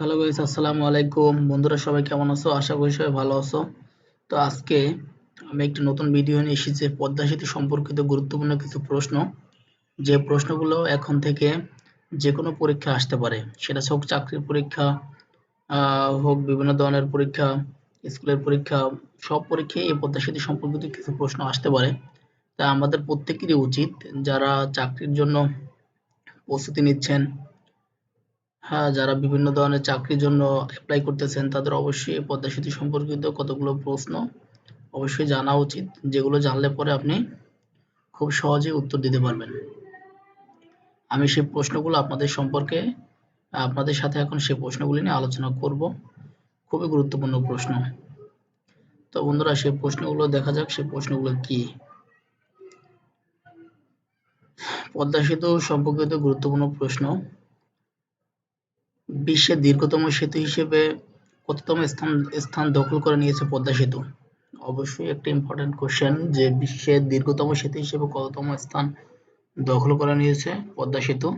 Hello guys আসসালামু আলাইকুম বন্ধুরা, সবাই কেমন আছো? আশা করি সবাই ভালো আছো। তো আজকে আমি একটি নতুন ভিডিও নিয়ে এসেছি পদ্মা সেতু সম্পর্কিত গুরুত্বপূর্ণ কিছু প্রশ্ন। যে প্রশ্নগুলো এখন থেকে যে কোনো পরীক্ষা আসতে পারে। সেটা হোক চাকরির পরীক্ষা হোক বিভিন্ন ধরনের পরীক্ষা, স্কুলের পরীক্ষা, সব পরীক্ষায় এই পদ্মা সেতু সম্পর্কিত কিছু প্রশ্ন আসতে পারে। তা আমাদের প্রত্যেকেরই উচিত, যারা চাকরির জন্য প্রস্তুতি নিচ্ছেন হ্যাঁ যারা বিভিন্ন ধরনের চাকরির জন্য অ্যাপ্লাই করতেছেন, তাদের অবশ্যই এই পদ্মা সেতু সম্পর্কিত কতগুলো প্রশ্ন অবশ্যই জানা উচিত, যেগুলো জানলে পরে আপনি খুব সহজেই উত্তর দিতে পারবেন। আমি সেই প্রশ্নগুলো আপনাদের সম্পর্কে, আপনাদের সাথে এখন সেই প্রশ্নগুলি নিয়ে আলোচনা করব। খুবই গুরুত্বপূর্ণ প্রশ্ন। তো বন্ধুরা, সেই প্রশ্নগুলো দেখা যাক, সেই প্রশ্নগুলো কি? পদ্মা সেতু সম্পর্কিত গুরুত্বপূর্ণ প্রশ্ন। বিশ্বের দীর্ঘতম সেতু হিসেবে কততম স্থান স্থান দখল করে নিয়েছে পদ্মা সেতু? অবশ্যই একটা ইম্পর্টেন্ট কোশ্চেন যে বিশ্বের দীর্ঘতম সেতু হিসেবে কততম স্থান দখল করে নিয়েছে পদ্মা সেতু?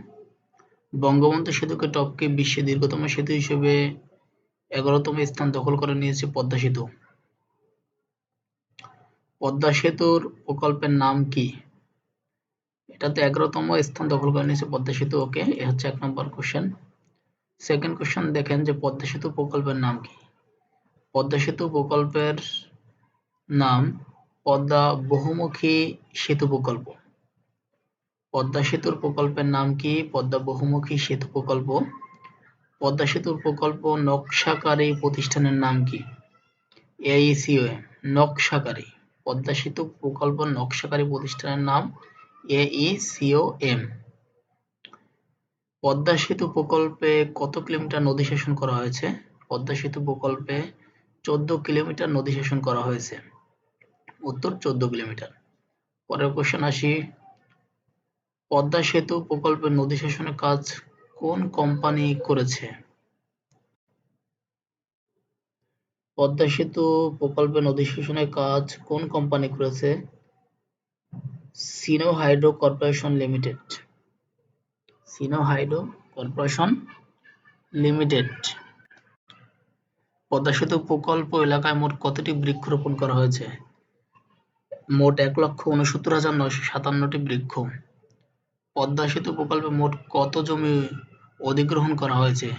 বঙ্গবন্ধু সেতুকে টপকে বিশ্বের দীর্ঘতম সেতু হিসেবে এগারোতম স্থান দখল করে নিয়েছে পদ্মা সেতু। পদ্মা সেতুর প্রকল্পের নাম কি? এটাতে এগারোতম স্থান দখল করে নিয়েছে পদ্মা সেতু। ওকে, এ হচ্ছে এক নম্বর কোশ্চেন সেকেন্ড কোশ্চেন দেখেন যে পদ্মা সেতু প্রকল্পের নাম কি? পদ্মা সেতু প্রকল্পের নাম পদ্মা বহুমুখী সেতু প্রকল্প। পদ্মা সেতুর প্রকল্পের নাম কি? পদ্মা বহুমুখী সেতু প্রকল্প। পদ্মা সেতুর প্রকল্প নকশাকারী প্রতিষ্ঠানের নাম কি? এইসিও নকশাকারী। পদ্মা সেতু প্রকল্প নকশাকারী প্রতিষ্ঠানের নাম এইসিওএম পদ্মা সেতু প্রকল্পে কত কিলোমিটার নদী শাসন করা হয়েছে? পদ্মা সেতু প্রকল্পে চোদ্দ কিলোমিটার নদী শাসন করা হয়েছে। উত্তর চোদ্দ কিলোমিটার। পরের কোশ্চেন আসি। পদ্মা সেতু প্রকল্পের নদী শাসনের কাজ কোন কোম্পানি করেছে? পদ্মা সেতু প্রকল্পে নদী শাসনের কাজ কোন কোম্পানি করেছে? Sino Hydro Corporation Limited. Sino Hydro Corporation Limited. Padma সেতু প্রকল্প এলাকায় মোট কতটি বৃক্ষরোপণ করা হয়েছে? মোট এক লক্ষ উনসত্তর হাজার নয়শো সাতান্নটি বৃক্ষ। পদ্মা সেতু প্রকল্পে মোট কত জমি অধিগ্রহণ করা হয়েছে?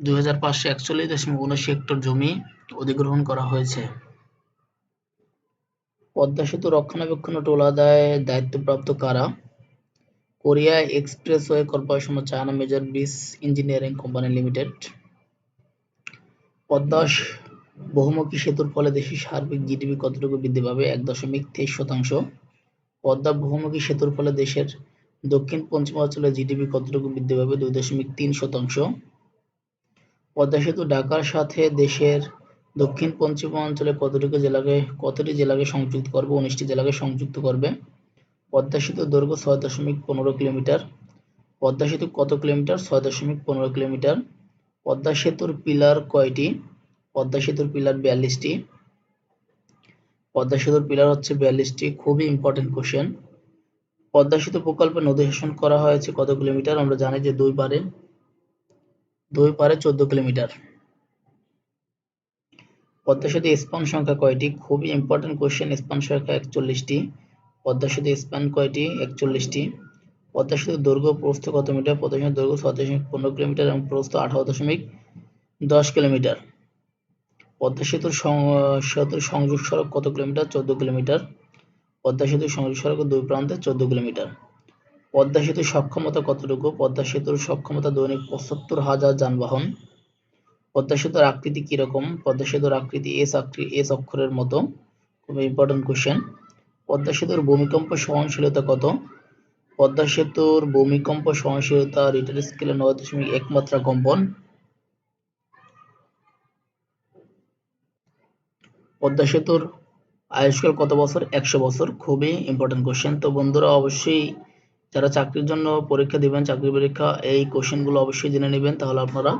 দুই হাজার পাঁচশো একচল্লিশ দশমিক উনআশি হেক্টর জমি অধিগ্রহণ করা হয়েছে। পদ্মা সেতু রক্ষণাবেক্ষণ ও টোল আদায় দায়িত্বপ্রাপ্ত কারা? কোরিয়া এক্সপ্রেসওয়ে কর্পোরেশন ও China Major Bridge Engineering Company Limited Padma বহুমুখী সেতুর ফলে দেশের সার্বিক জিডিপি কতটুকু বৃদ্ধি পাবে? এক দশমিক তেইশ শতাংশ। পদ্মা বহুমুখী সেতুর ফলে দেশের দক্ষিণ পশ্চিমাঞ্চলের জিডিপি কতটুকু বৃদ্ধি পাবে? দুই দশমিক তিন শতাংশ। পদ্মা সেতু ঢাকার সাথে দেশের দক্ষিণ পশ্চিমাঞ্চলে কতটুকু জেলাকে, কতটি জেলাকে সংযুক্ত করবে? উনিশটি জেলাকে সংযুক্ত করবে। পদ্মা সেতুর দৈর্ঘ্য ছয় দশমিক পনেরো কিলোমিটার পদ্মা সেতু কত কিলোমিটার? ছয় দশমিক পনেরো কিলোমিটার। পদ্মা সেতুর পিলার কয়টি? পদ্মা সেতুর পিলার বিয়াল্লিশটি। পদ্মা সেতুর পিলার হচ্ছে বিয়াল্লিশটি, খুবই ইম্পর্টেন্ট কোশ্চেন পদ্মা সেতু প্রকল্পে নদী শাসন করা হয়েছে কত কিলোমিটার? আমরা জানি যে দুই পারে দুই পারে চোদ্দ কিলোমিটার। পদ্মা সেতু স্পান সংখ্যা কয়টি? খুবই ইম্পর্টেন্ট কোশ্চেন স্পান সংখ্যা একচল্লিশটি। পদ্মা সেতু স্প্যান কয়টি? একচল্লিশটি। পদ্মা সেতুর দৈর্ঘ্য প্রস্থ কত মিটার? পদ্মা দৈর্ঘ্য ছয় দশমিক পনেরো কিলোমিটার এবং প্রস্থ আঠারো দশমিক দশ কিলোমিটার। পদ্মা সেতুর সেতুর সংযোগ সড়ক কত কিলোমিটার? চোদ্দ কিলোমিটার। পদ্মা সেতুর সংযোগ সড়কের দুই প্রান্তে চোদ্দ কিলোমিটার। পদ্মা সেতুর সক্ষমতা কতটুকু? পদ্মা সেতুর সক্ষমতা দৈনিক পঁচাত্তর হাজার যানবাহন। পদ্মা সেতুর আকৃতি কীরকম? পদ্মা সেতুর আকৃতি এস আকৃতি এস অক্ষরের মতো। খুবই ইম্পর্টেন্ট কোশ্চেন পদ্মা সেতুর ভূমিকম্প সহনশীলতা কত? পদ্মা সেতুর ভূমিকম্প সহনশীলতা রিটার স্কেলে নয় দশমিক এক মাত্রা কম্পন। পদ্মা সেতুর আয়ুষ্কাল কত বছর? একশো বছর। খুবই ইম্পর্টেন্ট কোশ্চেন তো বন্ধুরা, অবশ্যই যারা চাকরির জন্য পরীক্ষা দিবেন, চাকরি পরীক্ষা, এই কোশ্চেনগুলো অবশ্যই জেনে নেবেন। তাহলে আপনারা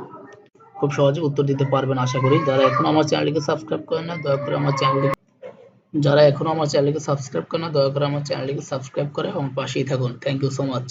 খুব সহজে উত্তর দিতে পারবেন, আশা করি। যারা এখন আমার চ্যানেলটিকে সাবস্ক্রাইব করেন না দয়া করে আমার চ্যানেলটি যারা এখনও আমার চ্যানেলকে সাবস্ক্রাইব করে না, দয়া করে আমার চ্যানেলকে সাবস্ক্রাইব করে আমার পাশেই থাকুন। Thank you so much